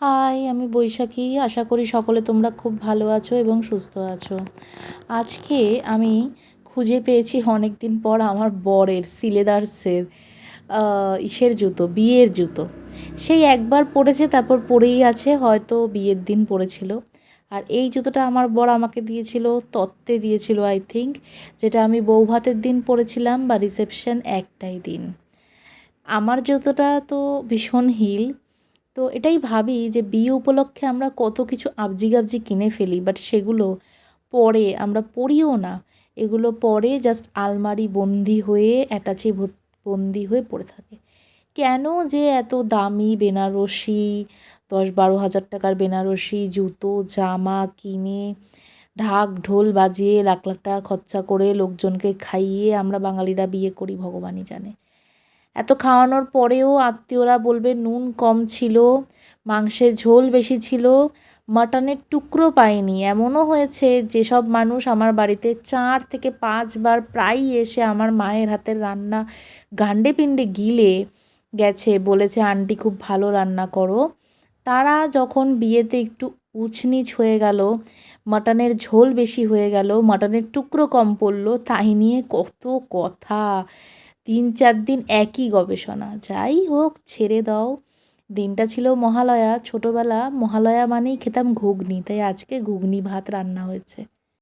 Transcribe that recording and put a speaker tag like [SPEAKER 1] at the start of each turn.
[SPEAKER 1] High, আমি বৈশাখী। আশা করি সকলে তোমরা খুব ভালো আছো এবং সুস্থ আছো। আজকে আমি খুঁজে পেয়েছি অনেক দিন পর আমার বরের, সিলেদার্সের ইসের জুতো, বিয়ের জুতো। সেই একবার পরেছে, তারপর পরেই আছে, হয়তো বিয়ের দিন পরেছিল আর এই জুতোটা আমার বর আমাকে দিয়েছিল, তত্ত্বে দিয়েছিল আই থিঙ্ক যেটা আমি বৌভাতের দিন পরেছিলাম বা রিসেপশন একটাই দিন। আমার জুতোটা তো ভীষণ হিল তো এটাই ভাবি যে বিয়ে উপলক্ষে আমরা কত কিছু আবজি গাবজি কিনে ফেলি বাট সেগুলো পরে আমরা পরিও না। এগুলো পরে জাস্ট আলমারি বন্দি হয়ে অ্যাটাচে বন্দি হয়ে পড়ে থাকে। কেন যে এত দামি বেনারসি দশ বারো হাজার টাকার বেনারসি, জুতো, জামা কিনে ঢাক ঢোল বাজিয়ে লাখ লাখ টাকা খরচা করে লোকজনকে খাইয়ে আমরা বাঙালিরা বিয়ে করি, ভগবানই জানে। এত খাওয়ানোর পরেও আত্মীয়রা বলবে, নুন কম ছিল, মাংসের ঝোল বেশি ছিল, মাটনের টুকরো পাইনি। এমনও হয়েছে, যেসব মানুষ আমার বাড়িতে চার থেকে পাঁচবার প্রায়ই এসে আমার মায়ের হাতের রান্না গান্ডে পিণ্ডে গিলে গেছে, বলেছে, আন্টি, খুব ভালো রান্না করো। তারা যখন বিয়েতে একটু উচনিচ হয়ে গেল, মাটনের ঝোল বেশি হয়ে গেল, মাটনের টুকরো কম পড়ল, তাই নিয়ে কত কথা। তিন চার দিন একই গবেষণা। যাই হোক, ছেড়ে দাও। দিনটা ছিল মহালয়া। ছোটোবেলা মহালয়া মানেই খেতাম ঘুগনি, তাই আজকে ঘুগনি ভাত রান্না হয়েছে।